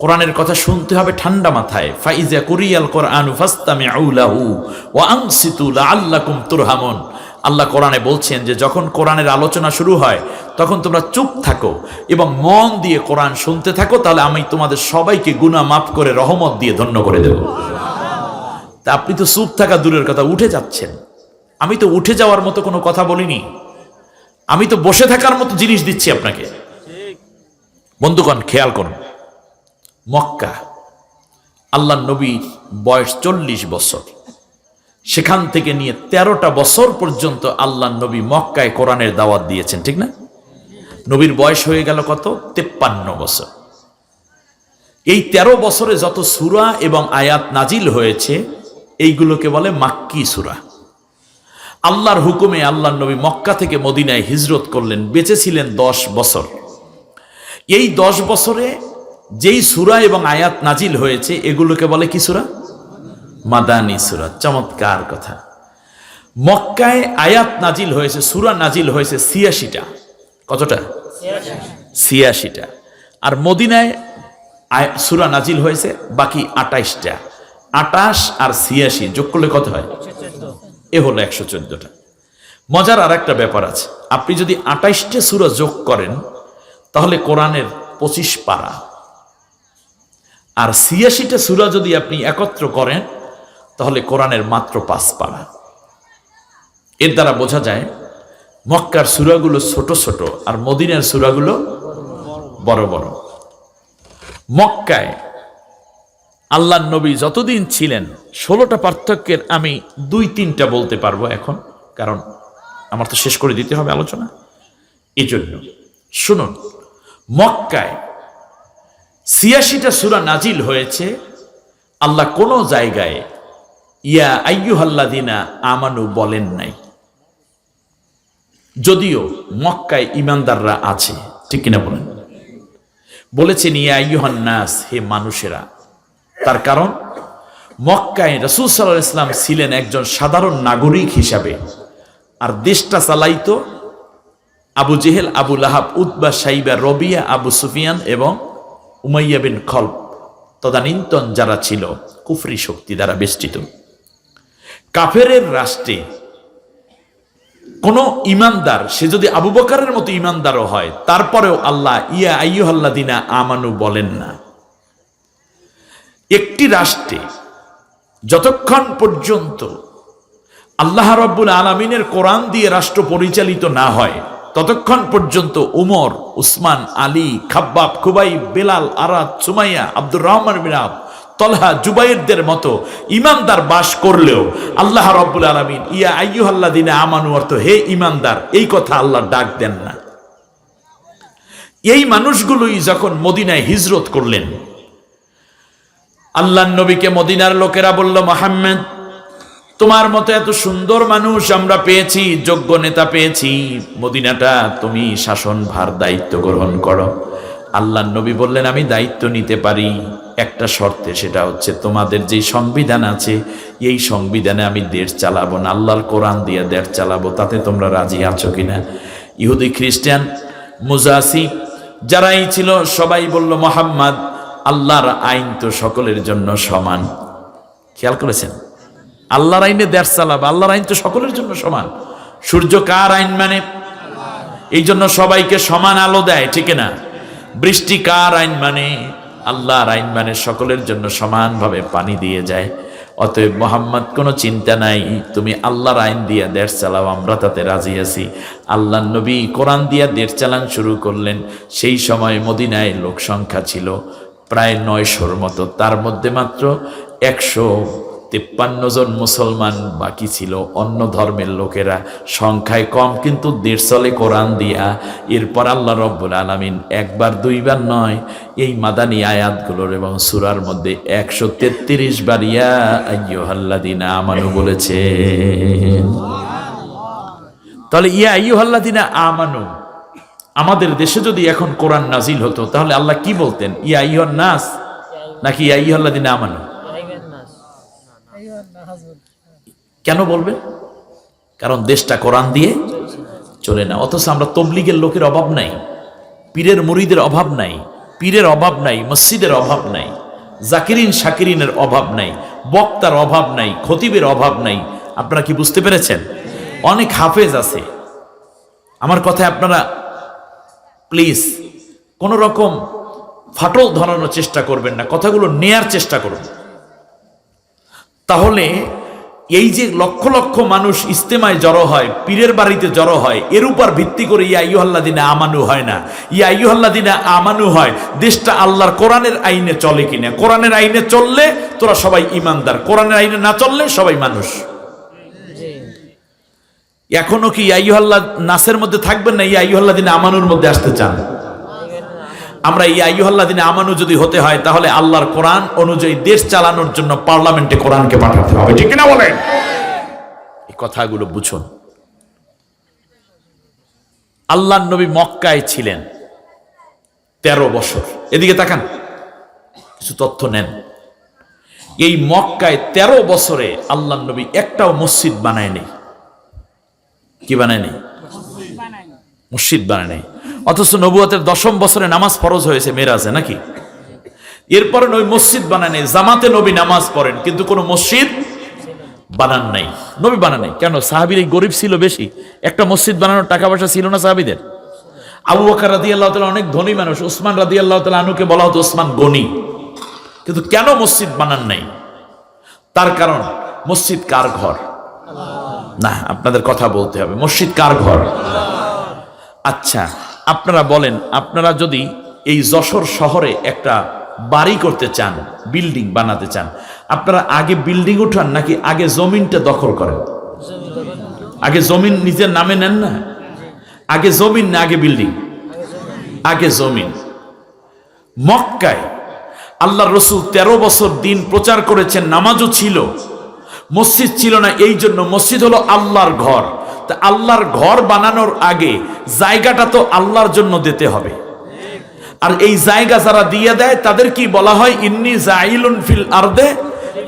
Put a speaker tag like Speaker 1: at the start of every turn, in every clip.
Speaker 1: কোরআনের কথা শুনতে হবে ঠান্ডা মাথায়। ফাইজা কুরিয়াল কোরআনু লাআল্লাকুম তুরহামুন। আল্লাহ কোরআনে বলছেন যে যখন কোরআনের আলোচনা শুরু হয় তখন তোমরা চুপ থাকো এবং মন দিয়ে কোরআন শুনতে থাকো তাহলে আমি তোমাদের সবাইকে গুনাহ মাফ করে রহমত দিয়ে ধন্য করে দেব। তা আপনি তো চুপ থাকা দূরের কথা উঠে যাচ্ছেন। আমি তো উঠে যাওয়ার মতো কোনো কথা বলিনি। আমি তো বসে থাকার মতো জিনিস দিচ্ছি আপনাকে। বন্ধুগণ খেয়াল করুন। মক্কা। আল্লাহ নবীর বয়স চল্লিশ বছর। সেখান থেকে নিয়ে তেরোটা বছর পর্যন্ত আল্লাহ নবী মক্কায় কোরআনের দাওয়াত দিয়েছেন, ঠিক না? নবীর বয়স হয়ে গেল কত? তেপ্পান্ন বছর। এই তেরো বছরে যত সুরা এবং আয়াত নাজিল হয়েছে, এইগুলোকে বলে মাক্কি সুরা। আল্লাহর হুকুমে আল্লাহ নবী মক্কা থেকে মদিনায় হিজরত করলেন, বেঁচেছিলেন দশ বছর। এই দশ বছরে যেই সুরা এবং আয়াত নাজিল হয়েছে, এগুলোকে বলে কি সুরা? মাদানি সুরা। চমৎকার কথা। মক্কায় আয়াত নাজিল হয়েছে, সুরা নাজিল হয়েছে ছিয়াশিটা। কতটা? ছিয়াশিটা। আর মদিনায় সুরা নাজিল হয়েছে বাকি আটাইশটা। আটাশ আর ছিয়াশি, যোগ করলে কত হয়? এ হলো একশো চোদ্দটা। মজার আর একটা ব্যাপার আছে। আপনি যদি আটাইশটা সুরা যোগ করেন, তাহলে কোরআনের পঁচিশ পারা। আর ছিয়াশিটা সুরা যদি আপনি একত্র করেন, তাহলে কোরআনের মাত্র পাঁচ পারা। এর দ্বারা বোঝা যায়, মক্কার সুরাগুলো ছোট ছোট আর মদিনার সুরাগুলো বড় বড়। মক্কায় আল্লাহ নবী যতদিন ছিলেন, ষোলোটা পার্থক্যের আমি দুই তিনটা বলতে পারব এখন, কারণ আমার তো শেষ করে দিতে হবে আলোচনা। এজন্য শুনুন, মক্কায় ছিয়াশিটা সুরা নাজিল হয়েছে। আল্লাহ কোনো জায়গায়, ইয়া আইয়ুহাল্লাদিনা আমানু বলেন নাই। যদিও মক্কায় ইমানদাররা আছে, ঠিক কিনা বলেন? বলেছেন, ইয়া আইয়ুহান নাস হে মানুষেরা। তার কারণ, মক্কায় রসুল সাল্লাহ ইসলাম ছিলেন একজন সাধারণ নাগরিক হিসাবে। আর দেশটা চালাইতো আবু জেহেল, আবু লাহাব উদ্বা সাইবা, রবিয়া, আবু সুফিয়ান এবং উমাইয়া বিন খলপ তদানীন্তন যারা ছিল, কুফরি শক্তি দ্বারা বেষ্টিত। কাফেরের রাষ্ট্রে কোন ইমানদার, সে যদি আবু বকারের মতো ইমানদারও হয়, তারপরেও আল্লাহ, ইয়া আইয়ুহাল্লাদিনা আমানু বলেন না। একটি রাষ্ট্রে যতক্ষণ পর্যন্ত আল্লাহ রব্বুল আলমিনের কোরআন দিয়ে রাষ্ট্র পরিচালিত না হয় ততক্ষণ পর্যন্ত উমর, উসমান, আলী, খাব্বাব খুবাই বেলাল, আরাদ, সুমাইয়া, আব্দুর রহমান মিরাব তলহা, জুবাইরদের মতো ইমানদার বাস করলেও আল্লাহ রব্বুল আলমিন, ইয়া আইয়ুহাল্লা দিনে আমানু অর্থ হে ইমানদার, এই কথা আল্লাহ ডাক দেন না। এই মানুষগুলোই যখন মদিনায় হিজরত করলেন আল্লাহ নবীকে মদিনার লোকেরা বলল, মোহাম্মদ তোমার মতো এত সুন্দর মানুষ আমরা পেয়েছি, যোগ্য নেতা পেয়েছি। মদিনাটা তুমি শাসন ভার দায়িত্ব গ্রহণ করো। আল্লাহ নবী বললেন, আমি দায়িত্ব নিতে পারি। একটা শর্তে সেটা হচ্ছে তোমাদের যে সংবিধান আছে, এই সংবিধানে আমি দেশ চালাবো না। আল্লাহর কোরআন দিয়ে দেশ চালাবো। তাতে তোমরা রাজি আছো কিনা? ইহুদি খ্রিস্টান, মুজাসি, যারাই ছিল, সবাই বলল, মোহাম্মদ, আল্লাহর আইন তো সকলের জন্য সমান। খেয়াল করেছেন? আল্লাহর আইনে দেশ চালাবে, আল্লাহর আইন তো সকলের জন্য সমান। সূর্য কার আইন মানে? এই জন্য সবাইকে সমান আলো দেয়, ঠিক না? বৃষ্টি কার আইন মানে? আল্লাহর আইন মানে সকলের জন্য সমানভাবে পানি দিয়ে যায়। অতএব মোহাম্মদ, কোনো চিন্তা নাই, তুমি আল্লাহর আইন দিয়া দেশ চালাও, আমরা তাতে রাজি আছি। আল্লাহ নবী কোরআন দিয়া দেশ চালান শুরু করলেন, সেই সময় মদিনায় লোক সংখ্যা ছিল প্রায় নয়শোর মতো, তার মধ্যে মাত্র একশো তিপ্পান্ন জন মুসলমান বাকি ছিল অন্য ধর্মের লোকেরা। সংখ্যায় কম কিন্তু দেড় চলে কোরআন দিয়া। এরপর আল্লাহ রব্বুল আলমিন একবার দুইবার নয়, এই মাদানী আয়াতগুলোর এবং সুরার মধ্যে একশো তেত্রিশ বার, ইয়া আইয়ুহাল্লাদিনা আমানু বলেছে। তাহলে, ইয়া আইয়ুহাল্লাদিনা আমানু, আমাদের দেশে যদি এখন কোরআন নাজিল হতো, তাহলে আল্লাহ কি বলতেন? ইয়া আইয়ুহান নাস নাকি ইয়া আইয়ুহাল্লাদিনা আমানু? কেন বলবেন কারণ দেশটা কোরআন দিয়ে চলে না। অথচ আমরা তবলিগের লোকের অভাব নাই, পীরের মুরিদের অভাব নাই, পীরের অভাব নাই, মসজিদের অভাব নাই, জাকিরিন শাকিরিনের অভাব নাই, বক্তার অভাব নাই, খতিবের অভাব নাই। আপনারা কি বুঝতে পেরেছেন? অনেক হাফেজ আছে। আমার কথায় আপনারা প্লিজ কোন রকম ফাটল ধরানোর চেষ্টা করবেন না, কথাগুলো নেয়ার চেষ্টা করুন। তাহলে এই যে লক্ষ লক্ষ মানুষ ইস্তেমায় জড়ো হয়, পীরের বাড়িতে জড়ো হয়, এর উপর ভিত্তি করে ইয়া ইউহাল্লা দিনে আমানু হয় না। ইয়া ইউহাল্লা দিনে আমানু হয়, দেশটা আল্লাহর কোরআনের আইনে চলে কিনা? কোরআনের আইনে চললে তোরা সবাই ইমানদার কোরআনের আইনে না চললে সবাই মানুষ। এখনও কি ইয়াইহল্লা নাসের মধ্যে থাকবেন না ইয়াইহল্লা দিনে আমানুর মধ্যে আসতে চান? আমরা এই আইহল্লা দিনে আমানু যদি হতে হয় তাহলে আল্লাহর কোরআন অনুযায়ী দেশ চালানোর জন্য পার্লামেন্টে কোরআনকে পাঠাতে হবে। ঠিক না বলেন? এই কথাগুলো বুঝুন। আল্লাহ নবী মক্কায় ছিলেন তেরো বছর। এদিকে তাকান কিছু তথ্য নেন। এই মক্কায় তেরো বছরে আল্লাহ নবী একটাও মসজিদ বানায়নি কি বানায়নি মসজিদ বানায় নাই। অথচ নবুয়তের দশম বছরে নামাজ ফরজ হয়েছে মেরাজে, নাকি? এরপরে ওই মসজিদ বানায় নাই, জামাতে নবী নামাজ পড়েন, কিন্তু কোনো মসজিদ বানান নাই। নবী বানান নাই। কেন? সাহাবির এই গরিব ছিল বেশি। একটা মসজিদ বানানোর টাকা পয়সা ছিল না সাহাবিদের? আবু বকর রাদি আল্লাহ তালা অনেক ধনী মানুষ ওসমান রাদি আল্লাহ তালা আনুকে বলা হতো ওসমান গনি। কিন্তু কেন মসজিদ বানান নাই? তার কারণ, মসজিদ কার ঘর? না, আপনাদের কথা বলতে হবে। মসজিদ কার ঘর? আচ্ছা আপনারা বলেন, আপনারা যদি এই যশোর শহরে একটা বাড়ি করতে চান, বিল্ডিং বানাতে চান, আপনারা আগে বিল্ডিং উঠান নাকি আগে জমিনটা দখল করেন? আগে জমিন নিজের নামে নেন না? আগে জমিন না আগে বিল্ডিং? আগে জমিন। মক্কায় আল্লাহ রসুল তেরো বছর দিন প্রচার করেছেন, নামাজও ছিল, মসজিদ ছিল না, এই জন্য মসজিদ হলো আল্লাহর ঘর। তা আল্লাহর ঘর বানানোর আগে জায়গাটা তো আল্লাহর জন্য দিতে হবে। আর এই জায়গা যারা দিয়ে দেয়, তাদের কি বলা হয়? ইন্নি জাইলুন ফিল আরদে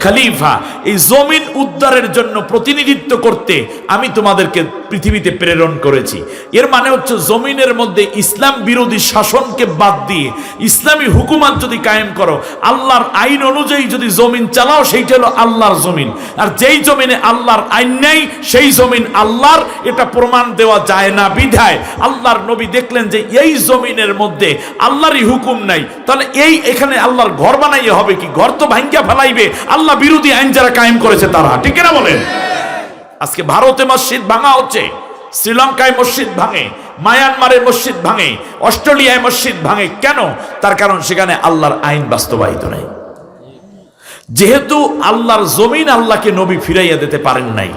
Speaker 1: খলিফা, এই জমিন উদ্ধারের জন্য প্রতিনিধিত্ব করতে আমি তোমাদেরকে পৃথিবীতে প্রেরণ করেছি। এর মানে হচ্ছে জমিনের মধ্যে ইসলাম বিরোধী শাসনকে বাদ দিয়ে ইসলামী হুকুমাত যদি কায়েম করো, আল্লাহর আইন অনুযায়ী যদি জমিন চালাও, সেইটা হলো আল্লাহর জমিন। আর যেই জমিনে আল্লাহর আইন নেই, সেই জমিন আল্লাহর, এটা প্রমাণ দেওয়া যায় না, বিধায়। আল্লাহর নবী দেখলেন যে এই জমিনের মধ্যে আল্লাহরই হুকুম নাই। তাহলে এই এখানে আল্লাহর ঘর বানাইয়ে হবে কি? ঘর তো ভাঙ্গিয়া ফেলাইবে আল্লাহ বিরোধী আইন যারা কায়েম করেছে তারা, ঠিক না বলেন? আজকে ভারতে মসজিদ ভাঙা হচ্ছে, শ্রীলঙ্কায় মসজিদ ভাঙে, মায়ানমারে মসজিদ ভাঙে, অস্ট্রেলিয়ায় মসজিদ ভাঙে, কেন? তার কারণ সেখানে আল্লাহর আইন বাস্তবায়িত নাই। যেহেতু আল্লাহর জমিন আল্লাহকে নবী ফিরাইয়া দিতে পারেন নাই,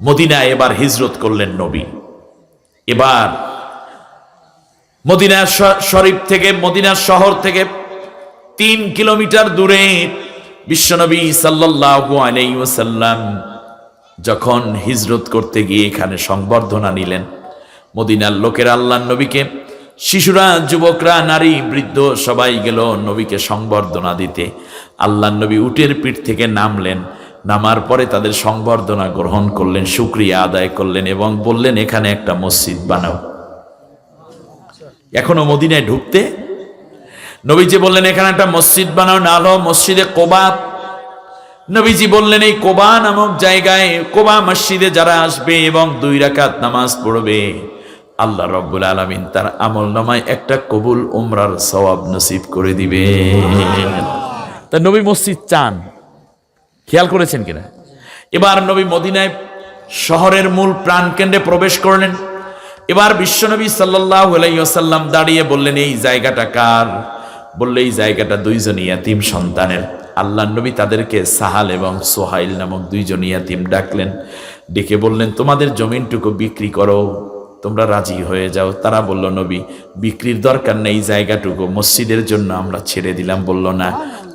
Speaker 1: মদিনায় এবার হিজরত করলেন নবী। এবার মদিনা শরীফ থেকে মদিনার শহর থেকে তিন কিলোমিটার দূরে বিশ্বনবী সাল্লাল্লাহু আলাইহি ওয়াসাল্লাম যখন হিজরত করতে গিয়ে এখানে সংবর্ধনা নিলেন, মদিনার লোকের আল্লাহ নবীকে, শিশুরা, যুবকরা, নারী, বৃদ্ধ সবাই গেল নবীকে সংবর্ধনা দিতে। আল্লাহ নবী উটের পিঠ থেকে নামলেন, নামার পরে তাদের সংবর্ধনা গ্রহণ করলেন, শুক্রিয়া আদায় করলেন এবং বললেন, এখানে একটা মসজিদ বানাও। এখনও মদিনায় ঢুকতে নবীজি বললেন, এখানে একটা মসজিদ বানাও, না হলো মসজিদে কোবা। নবীজি বললেন, এই কোবা নামক জায়গায়, কোবা মসজিদে যারা আসবে এবং দুই রাকাত নামাজ পড়বে, আল্লাহ রব্বুল আলমিন তার আমল নামায় একটা কবুল উমরার সওয়াব নসিব করে দিবে। তা নবী মসজিদ চান। খেয়াল করেছেন কিনা? এবার নবী মদিনায় শহরের মূল প্রাণকেন্দ্রে প্রবেশ করলেন। এবার বিশ্বনবী সাল্লাহ আলাইসাল্লাম দাঁড়িয়ে বললেন, এই জায়গাটা কার? বললে এই জায়গাটা দুইজন ইয়াতিম সন্তানের। আল্লাহ নবী তাদেরকে সাহাল এবং সোহাইল নামক দুইজন ইয়াতিম ডাকলেন। ডেকে বললেন, তোমাদের জমিনটুকু বিক্রি করো। তোমরা রাজি হয়ে যাও। তারা বলল, নবী, বিক্রির দরকার নেই, জায়গাটুকু মসজিদের জন্য আমরা ছেড়ে দিলাম। বলল, না,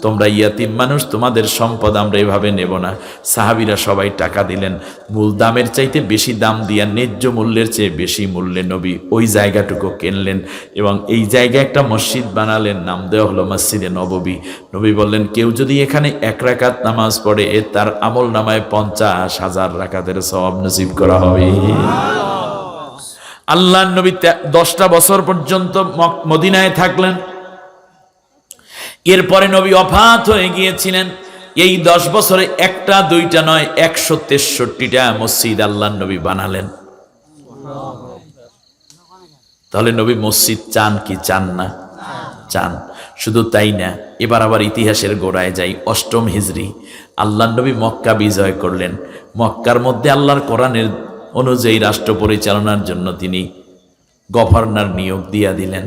Speaker 1: তোমরা ইয়াতিম মানুষ, তোমাদের সম্পদ আমরা এভাবে নেব না। সাহাবিরা সবাই টাকা দিলেন। মূল দামের চাইতে বেশি দাম দিয়া ন্যায্য মূল্যের চেয়ে বেশি মূল্যে নবী ওই জায়গাটুকু কিনলেন এবং এই জায়গায় একটা মসজিদ বানালেন। নাম দেওয়া হলো মসজিদে নববী। নবী বললেন, কেউ যদি এখানে এক রাকাত নামাজ পড়ে, তার আমল নামায় পঞ্চাশ হাজার রাকাতের সব নসিব করা হবে। আল্লাহ নবী দশটা বছর পর্যন্ত মদিনায় থাকলেন। এরপরে নবী অফাত হয়ে গিয়েছিলেন। এই দশ বছরে একটা, দুইটা নয়, একশো তেষট্টিটা মসজিদ আল্লাহ নবী বানালেন। তাহলে নবী মসজিদ চান কি চান না? চান। শুধু তাই না, এবার আবার ইতিহাসের গোড়ায় যাই। অষ্টম হিজরি। আল্লাহ নবী মক্কা বিজয় করলেন। মক্কার মধ্যে আল্লাহর কোরআনের অনুযায়ী রাষ্ট্র পরিচালনার জন্য তিনি গভর্নর নিয়োগ দিয়া দিলেন।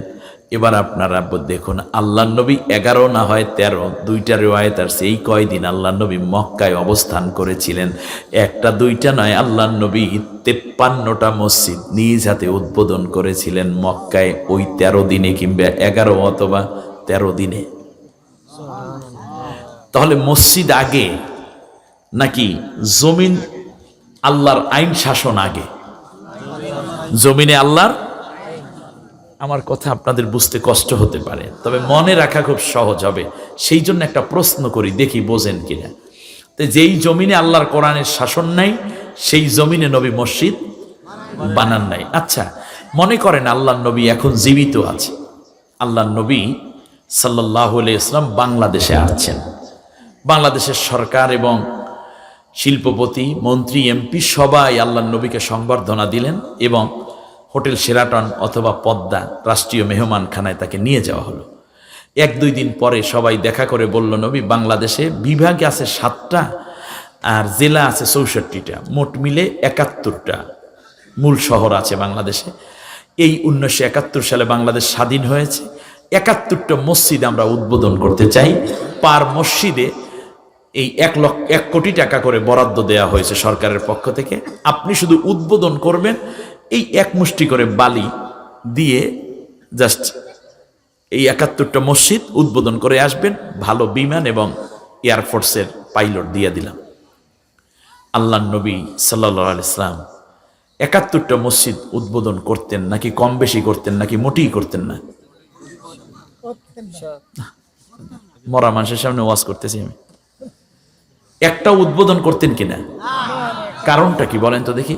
Speaker 1: এবার আপনারা দেখুন আল্লাহ নবী এগারো না হয় তেরো, দুইটা রেওয়ায়ত আর সেই কয়দিন আল্লাহ নবী মক্কায় অবস্থান করেছিলেন। একটা দুইটা নয় আল্লাহ নবী তেপ্পান্নটা মসজিদ নিজ হাতে উদ্বোধন করেছিলেন মক্কায় ওই তেরো দিনে কিংবা এগারো অথবা তেরো দিনে। তাহলে মসজিদ আগে নাকি জমিন আল্লাহর আইন শাসন আগে। জমিনে আল্লাহর? আমার কথা আপনাদের বুঝতে কষ্ট হতে পারে, তবে মনে রাখা খুব সহজ হবে। সেই জন্য একটা প্রশ্ন করি, দেখি বোঝেন কিনা। তো যেই জমিনে আল্লাহর কোরআনের শাসন নাই, সেই জমিনে নবী মসজিদ বানান নাই। আচ্ছা মনে করেন আল্লাহ নবী এখন জীবিত আছে। আল্লাহ নবী সাল্লাহ ইসলাম বাংলাদেশে আছেন বাংলাদেশের সরকার এবং শিল্পপতি, মন্ত্রী, এমপি সবাই আল্লাহ নবীকে সংবর্ধনা দিলেন এবং হোটেল সেরাটন অথবা পদ্মা রাষ্ট্রীয় মেহমানখানায় তাকে নিয়ে যাওয়া হলো। এক দুই দিন পরে সবাই দেখা করে বলল, নবী, বাংলাদেশে বিভাগে আছে সাতটা আর জেলা আছে চৌষট্টিটা। মোট মিলে একাত্তরটা মূল শহর আছে বাংলাদেশে। এই উনিশশো একাত্তর সালে বাংলাদেশ স্বাধীন হয়েছে। একাত্তরটা মসজিদ আমরা উদ্বোধন করতে চাই। পার মসজিদে এই এক লক্ষ, এক কোটি টাকা করে বরাদ্দ দেওয়া হয়েছে সরকারের পক্ষ থেকে। আপনি শুধু উদ্বোধন করবেন, এই এক মুষ্টি করে বালি দিয়ে জাস্ট এই একাত্তরটা মসজিদ উদ্বোধন করে আসবেন। ভালো বিমান এবং এয়ারফোর্সের পাইলট দিয়ে দিলাম। আল্লাহ নবী সাল্লা ইসলাম একাত্তরটা মসজিদ উদ্বোধন করতেন নাকি কম বেশি করতেন নাকি মোটেই করতেন না? মরা মানুষের সামনে ওয়াজ করতেছি আমি। একটা উদ্বোধন করতেন কিনা? কারণটা কি বলেন তো দেখি।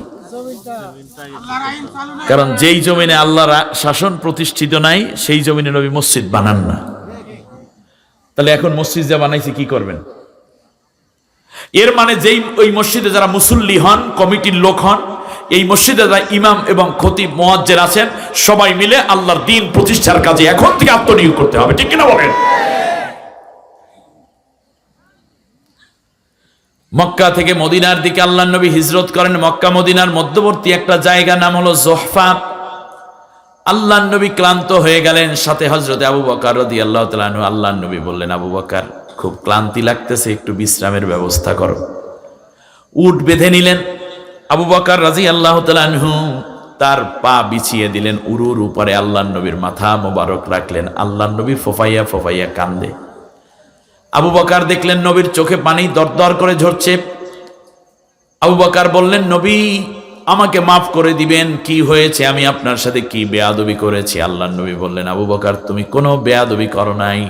Speaker 1: কারণ যেই জমিনে আল্লাহর শাসন প্রতিষ্ঠিত নাই, সেই জমিনে নবী মসজিদ বানান না। তাহলে এখন মসজিদ যা বানাইছে কি করবেন? এর মানে যেই ওই মসজিদে যারা মুসল্লি হন, কমিটির লোক হন, এই মসজিদে যারা ইমাম এবং খতিব মোয়াজ্জের আছেন, সবাই মিলে আল্লাহর দিন প্রতিষ্ঠার কাজে এখন থেকে আত্মনিয়োগ করতে হবে। ঠিক কিনা বলেন? মক্কা থেকে মদিনার দিকে আল্লাহ নবী হিজরত করেন। মক্কা, মদিনার মধ্যবর্তী একটা জায়গা নাম হলো জোহফা। আল্লাহ নবী ক্লান্ত হয়ে গেলেন। সাথে হজরতে আবু বকার রদি আল্লাহ তালু আল্লাহ নবী বললেন, আবু বকার, খুব ক্লান্তি লাগতেছে, একটু বিশ্রামের ব্যবস্থা করো। উট বেঁধে নিলেন। আবু বকার রাজি আল্লাহ তালু তার পা বিছিয়ে দিলেন। উরুর উপরে আল্লাহ নবীর মাথা মোবারক রাখলেন। আল্লাহ নবী ফোফাইয়া ফোফাইয়া কান্দে। আবু বকার দেখলেন নবীর চোখে পানি দরদর করে ঝরছে। আবু বকার বললেন, নবী, আমাকে মাফ করে দিবেন, কি হয়েছে? আমি আপনার সাথে কি বেয়াদবি করেছি? আল্লাহ নবী বললেন, আবু বকার, তুমি কোনো বেয়াদবি করো নাই।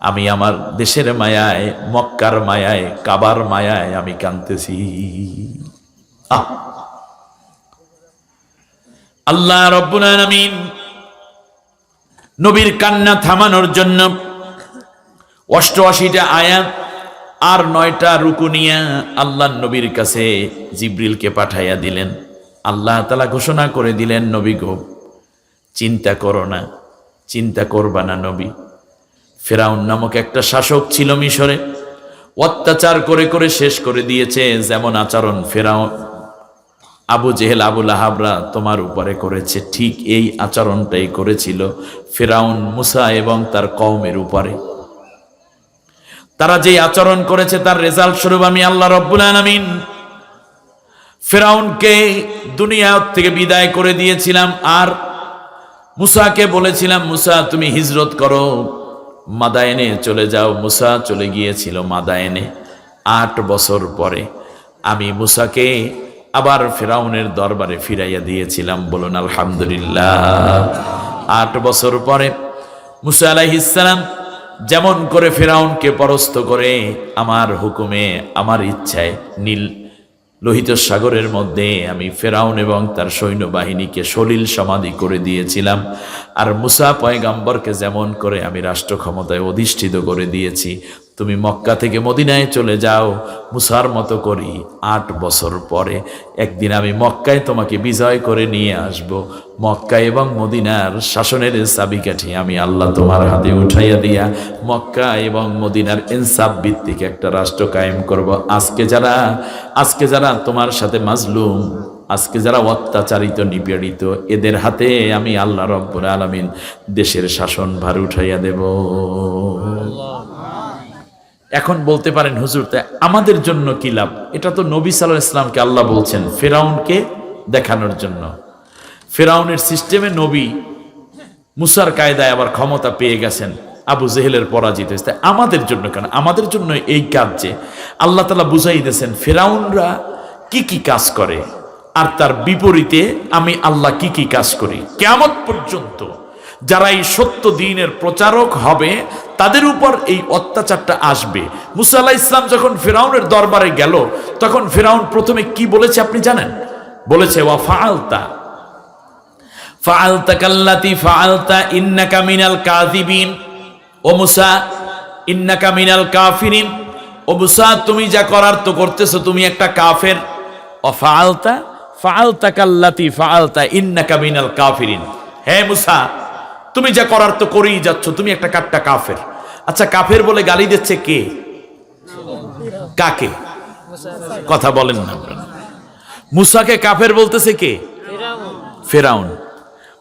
Speaker 1: আমি আমার দেশের মায়ায়, মক্কার মায়ায়, কাবার মায়ায় আমি কানতেছি আহ! আল্লাহ রব্বুল আলামিন নবীর কান্না থামানোর জন্য অষ্টআশিটা আয়াত আর নয়টা রুকু নিয়া আল্লাহ নবীর কাছে জিব্রিলকে পাঠাইয়া দিলেন। আল্লাহ তালা ঘোষণা করে দিলেন, নবী গো, চিন্তা করো না, চিন্তা করবা না নবী। ফেরাউন নামক একটা শাসক ছিল মিশরে, অত্যাচার করে করে শেষ করে দিয়েছে যেমন আচরণ ফেরাউন। আবু জেহেল আবুল আহাবরা তোমার উপরে করেছে, ঠিক এই আচরণটাই করেছিল ফেরাউন, মুসা এবং তার কওমের উপরে। তারা যে আচরণ করেছে, তার রেজাল্ট স্বরূপ আমি আল্লাহ রব্বুল আলমিন ফেরাউনকে দুনিয়া থেকে বিদায় করে দিয়েছিলাম। আর মুসাকে বলেছিলাম, মুসা, তুমি হিজরত করো। মাদায়নে চলে যাও। মুসা চলে গিয়েছিল মাদায়নে আট বছর পরে। আমি মুসাকে আবার ফেরাউনের দরবারে ফিরাইয়া দিয়েছিলাম। বলুন, আলহামদুলিল্লাহ। আট বছর পরে মুসা আলাইহিসালাম যেমন করে ফেরাউনকে পরস্ত করে আমার হুকুমে, আমার ইচ্ছায় নীল লোহিত সাগরের মধ্যে আমি ফেরাউন এবং তার সৈন্যবাহিনীকে সলিল সমাধি করে দিয়েছিলাম। আর মুসা পয়গাম্বরকে যেমন করে আমি রাষ্ট্র ক্ষমতায় অধিষ্ঠিত করে দিয়েছি তুমি মক্কা থেকে মদিনায় চলে যাও। মুসার মতো করি আট বছর পরে একদিন আমি মক্কায় তোমাকে বিজয় করে নিয়ে আসব। মক্কা এবং মদিনার শাসনের চাবিকাঠি আমি আল্লাহ তোমার হাতে উঠাইয়া দিয়া মক্কা এবং মদিনার ইনসাফ ভিত্তিক একটা রাষ্ট্র কায়েম করব। আজকে যারা আজকে যারা তোমার সাথে মাজলুম, আজকে যারা অত্যাচারিত, নিপীড়িত, এদের হাতে আমি আল্লাহ রব্বুল আলমিন দেশের শাসন ভার উঠাইয়া দেব। এখন বলতে পারেন, হুজুর, তা আমাদের জন্য কি লাভ? এটা তো নবী সাল্লাহ ইসলামকে আল্লাহ বলছেন, ফেরাউনকে দেখানোর জন্য। ফেরাউনের সিস্টেমে নবী মুসার কায়দায় আবার ক্ষমতা পেয়ে গেছেন, আবু জেহেলের পরাজিত হয়েছে। আমাদের জন্য কেন? আমাদের জন্য এই কাজ যে আল্লাহ তালা বুঝাই দিয়েছেন, ফেরাউনরা কি কি কাজ করে, আর তার বিপরীতে আমি আল্লাহ কি কি কাজ করি। কেমন পর্যন্ত যারা এই সত্য দিনের প্রচারক হবে তাদের উপর এই অত্যাচারটা আসবে। মুসা ইসলাম যখন ফেরাউনের দরবারে গেল, তখন ফেরাউন প্রথমে কি বলেছে আপনি জানেন? বলেছে, ওয়া ফালতা ফালতা কাল্লাতি ফালতা ইন্নাকা মিনাল কাযিবিন। ও মুসা, ইন্নাকা মিনাল কাফিরিন। ও মুসা, তুমি যা করার তো করতেছো, তুমি একটা কাফের। ও ফালতা ফালতা কাল্লাতি ফালতা ইন্নাকা মিনাল কাফিরিন। হে মুসা তুমি যা করার তো করেই যাচ্ছ, তুমি একটা কাটটা কাফের। আচ্ছা কাফের বলে গালি দিচ্ছে কে? কাকে? কথা বলেন না। মুসাকে কাফের বলতেছে কে? ফেরাউন।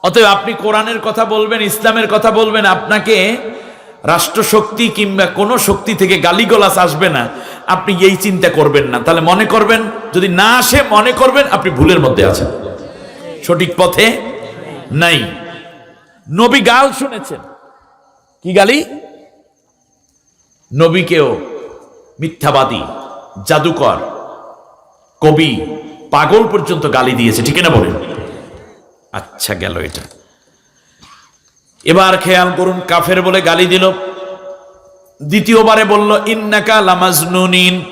Speaker 1: অতএব আপনি কোরআনের কথা বলবেন, ইসলামের কথা বলবেন, আপনাকে রাষ্ট্রশক্তি কিংবা কোনো শক্তি থেকে গালিগলাস আসবে না। আপনি এই চিন্তা করবেন না। তাহলে মনে করবেন, যদি না আসে মনে করবেন, আপনি ভুলের মধ্যে আছেন। সঠিক পথে নাই। নবী গাল শুনেছেন। কি গালি? নবীকেও মিথ্যাবাদী, জাদুকর, কবি, পাগল পর্যন্ত গালি দিয়েছে, ঠিক না বলেন? আচ্ছা গেল এটা। এবার খেয়াল করুন, কাফের বলে গালি দিল। দ্বিতীয়বারে বলল, ইন্নাকা লামাজনুনিন।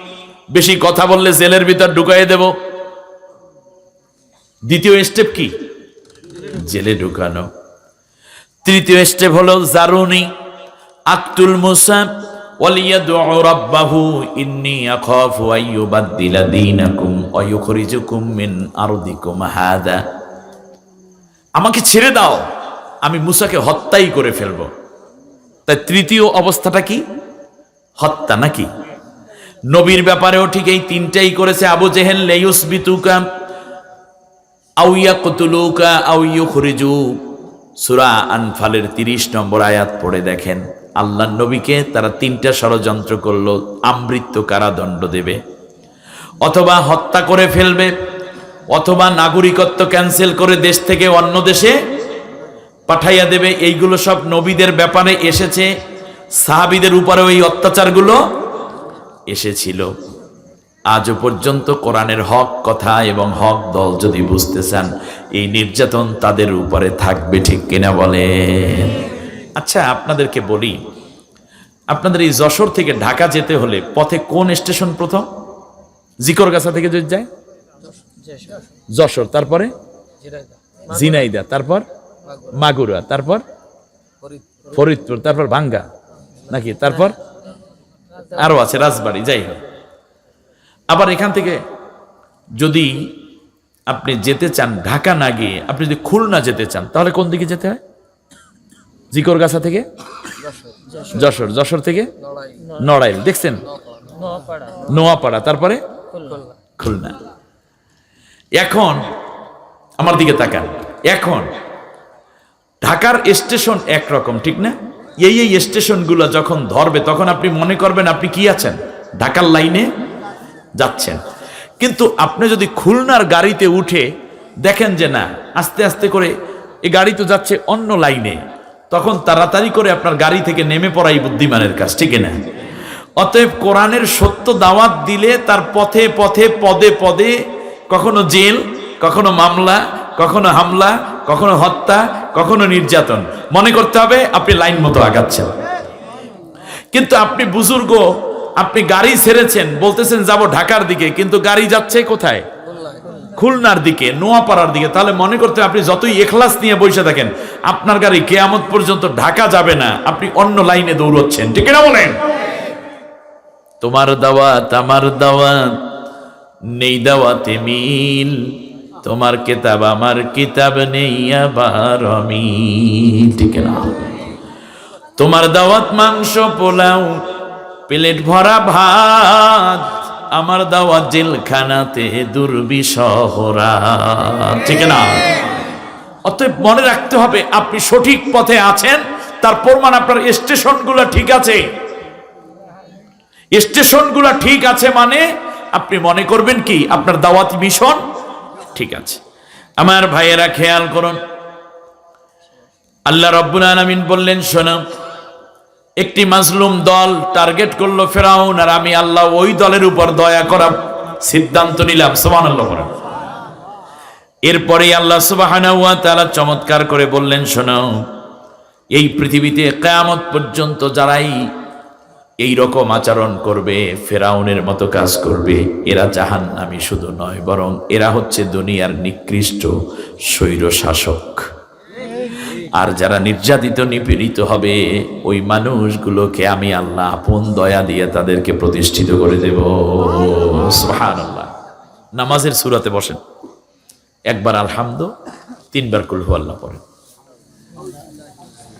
Speaker 1: বেশি কথা বললে জেলের ভিতর ঢুকাই দেব। দ্বিতীয় স্টেপ কি? জেলে ঢুকানো। তৃতীয় স্টেপ হলো জারুনি। আক্তুল মুসাব ওয়ালিয়াদউ রাব্বাহু, ইন্নী আখাফু আইয়ুবাদদিলা দীনাকুম ওয়া ইউখরিজুকুম মিন আরদিকুম হাদা। আমাকে ছেড়ে দাও, আমি মুসাকে হত্যাই করে ফেলব। তাই তৃতীয় অবস্থাটা কি? হত্যা নাকি? নবীর ব্যাপারেও ঠিক এই তিনটাই করেছে আবু জেহেল লেয়ুস বিতুকা আউইয়া কতুলুকা আউইয়ু খরিজু সুরা আনফালের তিরিশ নম্বর আয়াত পড়ে দেখেন আল্লাহ নবীকে তারা তিনটা ষড়যন্ত্র করল, আমৃত্য কারাদণ্ড দেবে, অথবা হত্যা করে ফেলবে, অথবা নাগরিকত্ব ক্যান্সেল করে দেশ থেকে অন্য দেশে পাঠাইয়া দেবে। এইগুলো সব নবীদের ব্যাপারে এসেছে, সাহাবিদের উপরে ওই অত্যাচারগুলো এসেছিল। আজও পর্যন্ত কোরআনের হক কথা এবং হক দল যদি বুঝতে চান এই নির্যাতন তাদের উপরে থাকবে, ঠিক কিনা বলে আচ্ছা আপনাদেরকে বলি, আপনাদের এই যশোর থেকে ঢাকা যেতে হলে পথে কোন স্টেশন প্রথম? জিকরগাছা থেকে যদি যায়? যশোর, তারপরে? জিনাইদা তারপর? মাগুরা, তারপর? ফরিদপুর, তারপর ভাঙ্গা, নাকি? তারপর? আরও আছে, রাজবাড়ি, যাই হোক। আবার এখান থেকে যদি আপনি যেতে চান ঢাকা না গিয়ে, আপনি যদি খুলনা যেতে চান, তাহলে কোন দিকে যেতে হয়? জিকরগাছা থেকে? যশোর। যশোর থেকে? নড়াইল। দেখছেন? নোয়াপাড়া। তারপরে? খুলনা। এখন, আমার দিকে তাকান। এখন, ঢাকার স্টেশন একরকম, ঠিক না? এই এই স্টেশনগুলো যখন ধরবে, তখন আপনি মনে করবেন আপনি কি আছেন? ঢাকার লাইনে যাচ্ছেন। কিন্তু আপনি যদি খুলনার গাড়িতে উঠে দেখেন যে না, আস্তে আস্তে করে এই গাড়ি তো যাচ্ছে অন্য লাইনে, তখন তাড়াতাড়ি করে আপনার গাড়ি থেকে নেমে পড়াই বুদ্ধিমানের কাজ, ঠিক না? অতএব কোরআনের সত্য দাওয়াত দিলে তার পথে পথে, পদে পদে কখনো জেল, কখনো মামলা, কখনো হামলা, কখনো হত্যা, কখনো নির্যাতন। মনে করতে হবে আপনি লাইন মতো আগাচ্ছেন। কিন্তু আপনি বুজুর্গ আপনি গাড়ি ছেড়েছেন, বলতেছেন যাব ঢাকার দিকে, কিন্তু গাড়ি যাচ্ছে কোথায়? খুলনার দিকে, নোয়াপাড়ার দিকে। তাহলে মনে করতে আপনি যতই এখলাস নিয়ে বসে থাকেন, আপনার গাড়ি কেয়ামত পর্যন্ত ঢাকা যাবে না, আপনি অন্য লাইনে দৌড়চ্ছেন। ঠিক না বলেন? তোমার দাওয়াত আমার দাওয়াত, নেই দাওয়াতে মিল। তোমার কিতাব আমার কিতাব নেই, আবার অমিল। ঠিক না তোমার দাওয়াত মাংস পোলাও প্লেট ভরা ভাত, আমার দাওয়াত জেলখানাতে দুর্বিশহরা ঠিক না? অতএব মনে রাখতে হবে, আপনি সঠিক পথে আছেন, তার প্রমাণ আপনার স্টেশনগুলো ঠিক আছে। স্টেশনগুলো ঠিক আছে মানে আপনি মনে করবেন কি, আপনার দাওয়াত মিশন ঠিক আছে। আমার ভাইয়েরা খেয়াল করুন। আল্লাহ রব্বুল আলামিন বললেন, শোনো একটি মাজলুম দল টার্গেট করল ফেরাউন, আর আমি আল্লাহ ওই দলের উপর দয়া করা সিদ্ধান্ত নিলাম। সোমান আল্লাহ এরপরে আল্লাহ সুবাহানাহু ওয়া চমৎকার করে বললেন, শোনো, এই পৃথিবীতে কেয়ামত পর্যন্ত যারাই এই রকম আচরণ করবে, ফেরাউনের মতো কাজ করবে, এরা জাহান্নামী শুধু নয়, বরং এরা হচ্ছে দুনিয়ার নিকৃষ্ট স্বৈর শাসক আর যারা নির্যাতিত, নিপীড়িত হবে, ওই মানুষগুলোকে আমি আল্লাহ আপন দয়া দিয়ে তাদেরকে প্রতিষ্ঠিত করে দেব। সুবহানাল্লাহ। নামাজের সুরাতে বসেন। একবার আলহামদু, তিনবার কুলহু আল্লাহ পড়েন।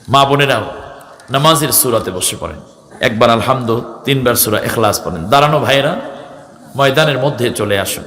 Speaker 1: মা বোনেরাও নামাজের সুরাতে বসে পড়েন। একবার আলহামদু, তিনবার সুরা এখলাস পড়েন। দাঁড়ানো ভাইয়েরা, ময়দানের মধ্যে চলে আসুন।